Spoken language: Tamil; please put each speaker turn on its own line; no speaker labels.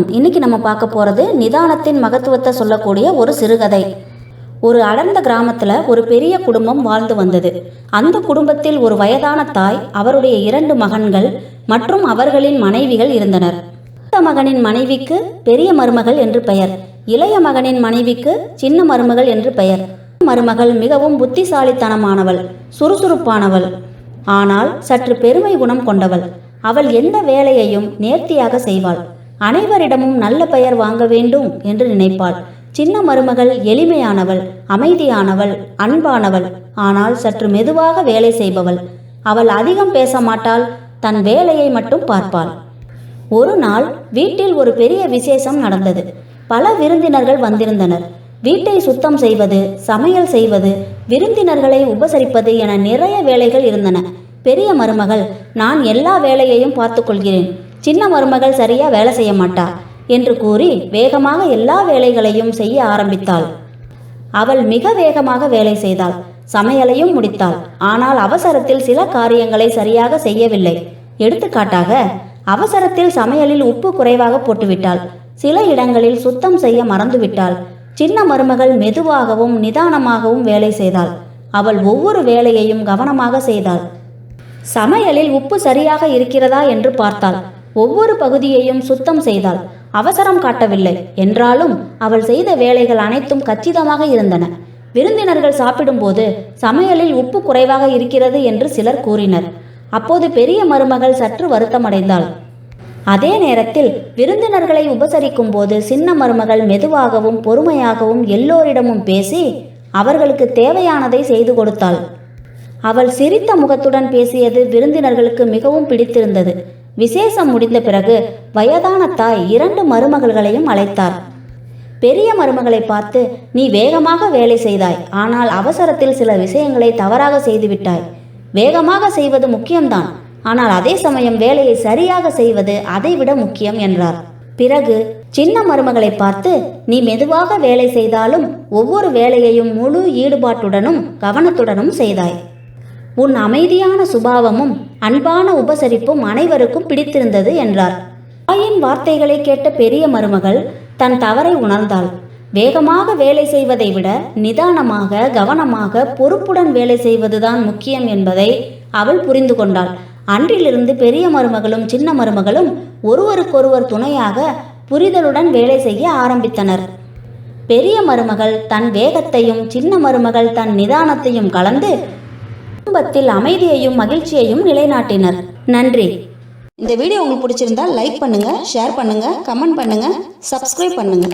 இன்னைக்கு நம்ம பார்க்க போகிறது நிதானத்தின் மகத்துவத்தை சொல்லக்கூடிய ஒரு சிறுகதை. ஒரு அடர்ந்த கிராமத்தில் ஒரு பெரிய குடும்பம் வாழ்ந்து வந்தது. அந்த குடும்பத்தில் ஒரு வயதான தாய் அவருடைய இரண்டு மகன்கள் மற்றும் அவர்களின் மனைவிகள் இருந்தனர். மூத்த மகனின் மனைவிக்கு பெரிய மருமகள் என்று பெயர். இளைய மகனின் மனைவிக்கு சின்ன மருமகள் என்று பெயர். மருமகள் மிகவும் புத்திசாலித்தனமானவள் சுறுசுறுப்பானவள். ஆனால் சற்று பெருமை குணம் கொண்டவள். அவள் எந்த வேலையையும் நேர்த்தியாக செய்வாள். அனைவரிடமும் நல்ல பெயர் வாங்க வேண்டும் என்று நினைப்பாள். சின்ன மருமகள் எளிமையானவள் அமைதியானவள் அன்பானவள். ஆனால் சற்று மெதுவாக வேலை செய்பவள். அவள் அதிகம் பேச மாட்டாள் தன் வேலையை மட்டும் பார்ப்பாள். ஒரு நாள் வீட்டில் ஒரு பெரிய விசேஷம் நடந்தது. பல விருந்தினர்கள் வந்திருந்தனர். வீட்டை சுத்தம் செய்வது சமையல் செய்வது விருந்தினர்களை உபசரிப்பது என நிறைய வேலைகள் இருந்தன. பெரிய மருமகள் நான் எல்லா வேலையையும் பார்த்துக்கொள்கிறேன் சின்ன மருமகள் சரியா வேலை செய்ய மாட்டா என்று கூறி வேகமாக எல்லா வேலைகளையும் செய்ய ஆரம்பித்தாள். அவள் மிக வேகமாக வேலை செய்தாள். சமையலையும் முடித்தாள். ஆனால் அவசரத்தில் சில காரியங்களை சரியாக செய்யவில்லை. எடுத்துக்காட்டாக அவசரத்தில் சமையலில் உப்பு குறைவாக போட்டுவிட்டாள். சில இடங்களில் சுத்தம் செய்ய மறந்துவிட்டாள். சின்ன மருமகள் மெதுவாகவும் நிதானமாகவும் வேலை செய்தாள். அவள் ஒவ்வொரு வேலையையும் கவனமாக செய்தாள். சமையலில் உப்பு சரியாக இருக்கிறதா என்று பார்த்தாள். ஒவ்வொரு பகுதியையும் சுத்தம் செய்தாள். அவசரம் காட்டவில்லை. என்றாலும் அவள் செய்த வேலைகள் அனைத்தும் கச்சிதமாக இருந்தன. விருந்தினர்கள் சாப்பிடும்போது சமையலில் உப்பு குறைவாக இருக்கிறது என்று சிலர் கூறினர். அப்போது பெரிய மருமகள் சற்று வருத்தமடைந்தாள். அதே நேரத்தில் விருந்தினர்களை உபசரிக்கும் போது சின்ன மருமகள் மெதுவாகவும் பொறுமையாகவும் எல்லோரிடமும் பேசி அவர்களுக்கு தேவையானதை செய்து கொடுத்தாள். அவள் சிரித்த முகத்துடன் பேசியது விருந்தினர்களுக்கு மிகவும் பிடித்திருந்தது. விசேஷம் முடிந்த பிறகு வயதான தாய் இரண்டு மருமகள்களையும் அழைத்தார். பெரிய மருமகளை பார்த்து நீ வேகமாக வேலை செய்தாய். ஆனால் அவசரத்தில் சில விஷயங்களை தவறாக செய்துவிட்டாய் வேகமாக செய்வது முக்கியம்தான். ஆனால் அதே சமயம் வேலையை சரியாக செய்வது அதைவிட முக்கியம் என்றார். பிறகு சின்ன மருமகளை பார்த்து நீ மெதுவாக வேலை செய்தாலும் ஒவ்வொரு வேலையையும் முழு ஈடுபாட்டுடனும் கவனத்துடனும் செய்தாய். உன் அமைதியான சுபாவமும் அன்பான உபசரிப்பும் அனைவருக்கும் பிடித்திருந்தது என்றார். தாயின் வார்த்தைகளை கேட்ட பெரிய மருமகள் தன் தவறை உணர்ந்தாள். வேகமாக வேலை செய்வதை விட நிதானமாக கவனமாக பொறுப்புடன் வேலை செய்வதுதான் முக்கியம் என்பதை அவள் புரிந்து கொண்டாள். அன்றிலிருந்து பெரிய மருமகளும் சின்ன மருமகளும் ஒருவருக்கொருவர் துணையாக புரிதலுடன் வேலை செய்ய ஆரம்பித்தனர். பெரிய மருமகள் தன் வேகத்தையும் சின்ன மருமகள் தன் நிதானத்தையும் கலந்து குடும்பத்தில் அமைதியையும் மகிழ்ச்சியையும் நிலைநாட்டினர். நன்றி. இந்த வீடியோ உங்களுக்கு பிடிச்சிருந்தா லைக் பண்ணுங்க ஷேர் பண்ணுங்க கமெண்ட் பண்ணுங்க சப்ஸ்கிரைப் பண்ணுங்க.